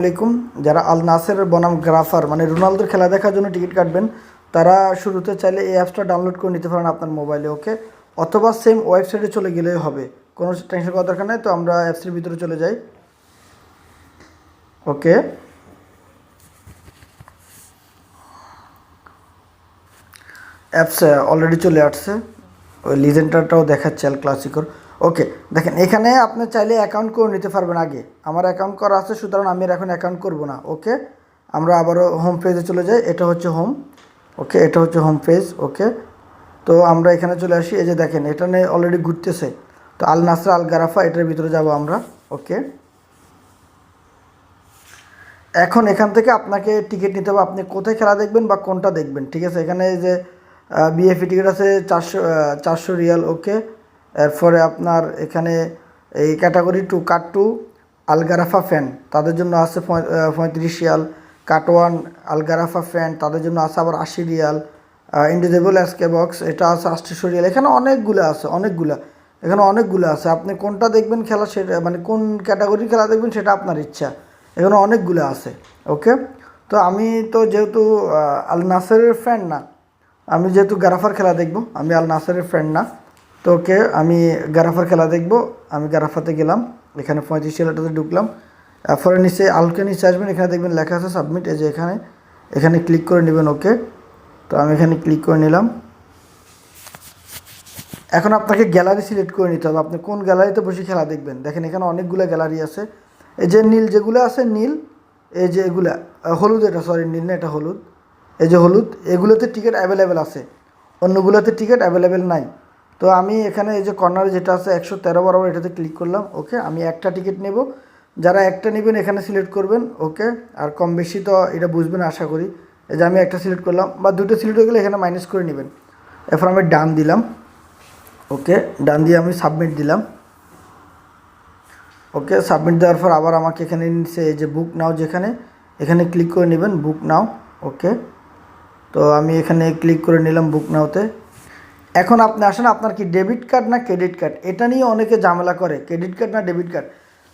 আলাইকুম। যারা আল নাসের বনাম গ্রাফার মানে রোনালদোর খেলা দেখার জন্য টিকিট কাটবেন, তারা শুরুতে চাইলে এই অ্যাপসটা ডাউনলোড করে নিতে পারেন আপনার মোবাইলে, ওকে? অথবা সেম ওয়েবসাইটে চলে গেলেই হবে, কোনো টেনশন করার দরকার নেই, তো আমরা অ্যাপসের ভিতরে চলে যাই। ওকে? অ্যাপস অলরেডি চলে আসছে, ওই লিজেন্ডারটাও দেখাচ্ছে এল ক্লাসিকর ওকে দেখেন, এখানে আপনি চাইলে অ্যাকাউন্ট করে নিতে পারবেন আগে। আমার অ্যাকাউন্ট করা আছে, সুতরাং আমি এখন অ্যাকাউন্ট করব না ওকে আমরা আবারও হোম পেজে চলে যাই, এটা হচ্ছে হোম ওকে এটা হচ্ছে হোম পেজ ওকে তো আমরা এখানে চলে আসি, এই যে দেখেন, এটা নিয়ে অলরেডি ঘুরতেছে। তো আল নাসরা, আল গারাফা, এটার ভিতরে যাব আমরা ওকে এখন এখান থেকে আপনাকে টিকিট নিতে হবে, আপনি কোথায় খেলা দেখবেন বা কোনটা দেখবেন, ঠিক আছে? এখানে যে বিএফি টিকিট আছে চারশো চারশো রিয়াল ওকে এরপরে আপনার এখানে এই category two cat two Al Gharafa fan তাদের জন্য আছে পঁয়- পঁয়ত্রিশ Real. Cat one Al Gharafa fan তাদের জন্য আছে আবার আশি রিয়াল। ইন্ডিজেবল এসকে বক্স এটা আছে আটশোশো রিয়াল। এখানে অনেকগুলো আছে, অনেকগুলা। এখানে অনেকগুলো আছে। আপনি কোনটা দেখবেন খেলা সেটা মানে কোন ক্যাটাগরির খেলা দেখবেন সেটা আপনার ইচ্ছা। এখানে অনেকগুলো আছে ওকে তো আমি তো যেহেতু আল নাসেরের ফ্যান না, আমি যেহেতু গারাফার খেলা দেখব, আমি আল নাসেরের ফ্রেন্ড না। তো ওকে আমি গারাফার খেলা দেখব। আমি গারাফাতে গেলাম, এখানে পঁয়ত্রিশ এলাটাতে ঢুকলাম। এরপরে নিচে আলকে নিচে আসবেন, এখানে দেখবেন লেখা আছে সাবমিট এই যে এখানে। এখানে ক্লিক করে নেবেন ওকে তো আমি এখানে ক্লিক করে নিলাম। এখন আপনাকে গ্যালারি সিলেক্ট করে নিতে হবে। আপনি কোন গ্যালারিতে বসে খেলা দেখবেন? দেখেন এখানে অনেকগুলো গ্যালারি আছে। এই যে নীল যেগুলো আছে, নীল, এই যে এগুলা হলুদ এটা সরি নীল না, এটা হলুদ। এই যে হলুদ, এগুলোতে টিকিট অ্যাভেলেবেল আছে। অন্যগুলোতে টিকিট অ্যাভেলেবেল নাই। তো আমি এখানে এই যে কর্নারে যেটা আছে একশো তেরো বরাবর এটাতে ক্লিক করলাম ওকে আমি একটা টিকিট নেব। যারা একটা নেবেন এখানে সিলেক্ট করবেন ওকে আর কম বেশি তো এটা বুঝবেন আশা করি। এই যে আমি একটা সিলেক্ট করলাম, বা দুটো সিলেক্ট হয়ে গেলে এখানে মাইনাস করে নেবেন। এরপর আমি ডান দিলাম ওকে ডান দিয়ে আমি সাবমিট দিলাম। ওকে সাবমিট দেওয়ার পর আবার আমাকে এখানে নিচে এই যে বুক নাও যেখানে, এখানে ক্লিক করে নেবেন বুক নাও ওকে তো আমি এখানে ক্লিক করে নিলাম বুক নাওতে এখন আপনি আসেন, আপনার কি ডেবিট কার্ড না ক্রেডিট কার্ড এটা নিয়ে অনেকে ঝামেলা করে ক্রেডিট কার্ড না ডেবিট কার্ড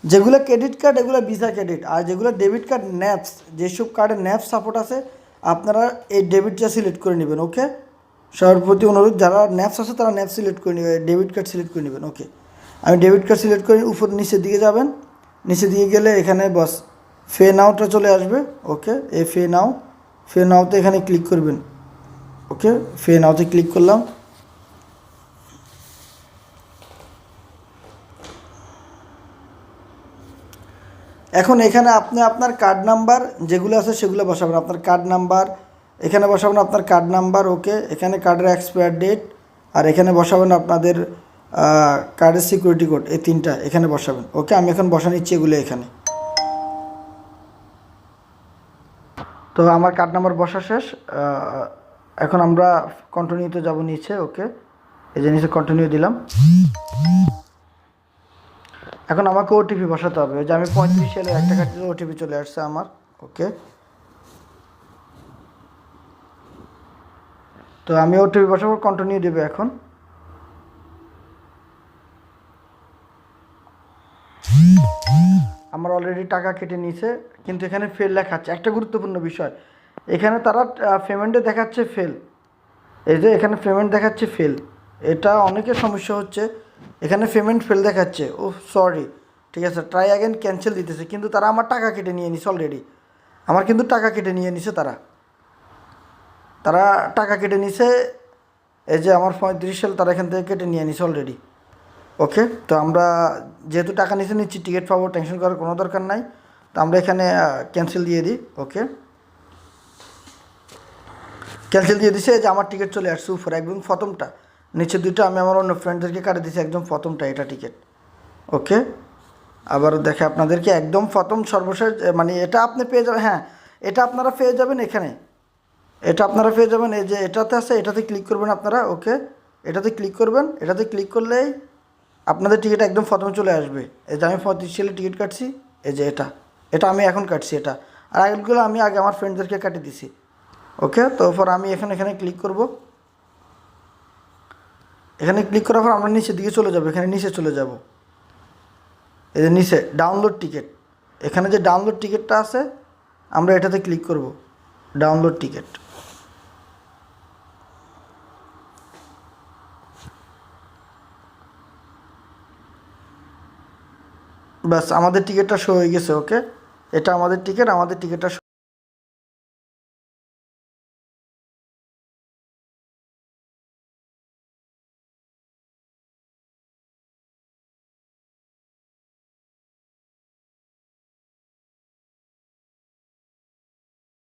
যেগুলো ক্রেডিট কার্ড এগুলো ভিসা ক্রেডিট আর যেগুলো ডেবিট কার্ড ন্যাপস যেসব কার্ডে ন্যাপস সাপোর্ট আছে, আপনারা এই ডেবিটটা সিলেক্ট করে নেবেন ওকে সবার প্রতি অনুরোধ, যারা ন্যাপস আছে, তারা ন্যাপস সিলেক্ট করে নেবেন ডেবিট কার্ড সিলেক্ট করে নেবেন ওকে আমি ডেবিট কার্ড সিলেক্ট করে উপর নিচের দিকে যাবেন, নিচের দিকে গেলে এখানে বস ফে নাওটা চলে আসবে ওকে এ ফে নাও ফে নাওতে এখানে ক্লিক করবেন ওকে ফে নাওতে ক্লিক করলাম এখন এখানে আপনি আপনার কার্ড নাম্বার যেগুলো আছে সেগুলো বসাবেন। আপনার কার্ড নাম্বার এখানে বসাবেন আপনার কার্ড নাম্বার ওকে এখানে কার্ডের এক্সপায়ার ডেট আর এখানে বসাবেন আপনাদের কার্ডের সিকিউরিটি কোড এই তিনটা এখানে বসাবেন ওকে আমি এখন বসা নিচ্ছি এগুলো এখানে। তো আমার কার্ড নাম্বার বসা শেষ এখন আমরা কন্টিনিউতে যাব নিচে ওকে এই নিচে কন্টিনিউ দিলাম। এখন আমাকে ওটিপি বসাতে হবে। যে আমি পঁয়ত্রিশ সালে একটা কার্ড দিলে ওটিপি চলে আসছে আমার। ওকে। তো আমি ওটিপি বসাবো কন্টিনিউ দেবে এখন। আমার অলরেডি টাকা কেটে নিয়েছে, কিন্তু এখানে ফেল লেখাচ্ছে। একটা গুরুত্বপূর্ণ বিষয়, এখানে তারা পেমেন্টে দেখাচ্ছে ফেল এই যে এখানে পেমেন্ট দেখাচ্ছে ফেল এটা অনেকের সমস্যা হচ্ছে। এখানে পেমেন্ট ফেল দেখাচ্ছে। ও সরি ঠিক আছে ট্রাই অ্যাগেন ক্যান্সেল দিতেছে। কিন্তু তারা আমার টাকা কেটে নিয়ে নিছে অলরেডি আমার কিন্তু টাকা কেটে নিয়ে নিছে তারা। তারা টাকা কেটে নিছে, এই যে আমার পঁয়ত্রিশ সাল তারা এখান থেকে কেটে নিয়ে নিছে অলরেডি ওকে তো আমরা যেহেতু টাকা নিচে নিচ্ছি টিকিট পাবো টেনশন করার কোনো দরকার নাই। তো আমরা এখানে ক্যান্সেল দিয়ে দিই। ওকে ক্যান্সেল দিয়ে দিছে যে আমার টিকিট চলে আসছে উপরে, একদম প্রথমটা। নিচে দুটো আমি আমার অন্য ফ্রেন্ডদেরকে কাটে দিয়েছি, একদম প্রথমটা এটা টিকিট ওকে আবার দেখে আপনাদেরকে একদম প্রথম সর্বশেষ মানে এটা আপনি পেয়ে যাবেন হ্যাঁ এটা আপনারা পেয়ে যাবেন এখানে। এটা আপনারা পেয়ে যাবেন, এই যে এটাতে আছে, এটাতে ক্লিক করবেন আপনারা ওকে এটাতে ক্লিক করবেন, এটাতে ক্লিক করলেই আপনাদের টিকিট একদম প্রথমে চলে আসবে। এই যে আমি পঁয়ত্রিশ টিকিট কাটছি, এই যে এটা। এটা আমি এখন কাটছি এটা। আর আগেগুলো আমি আগে আমার ফ্রেন্ডদেরকে কাটিয়ে দিছি। ওকে তো পর আমি এখানে এখানে ক্লিক করব। এখানে ক্লিক করার পর আমরা নিচের দিকে চলে যাব, এখানে নিচে চলে যাব। এই যে নিচে ডাউনলোড টিকিট এখানে যে ডাউনলোড টিকিটটা আছে, আমরা এটাতে ক্লিক করব ডাউনলোড টিকিট ব্যাস, আমাদের টিকিটটা শো হয়ে গেছে ওকে এটা আমাদের টিকিট আমাদের টিকিটটা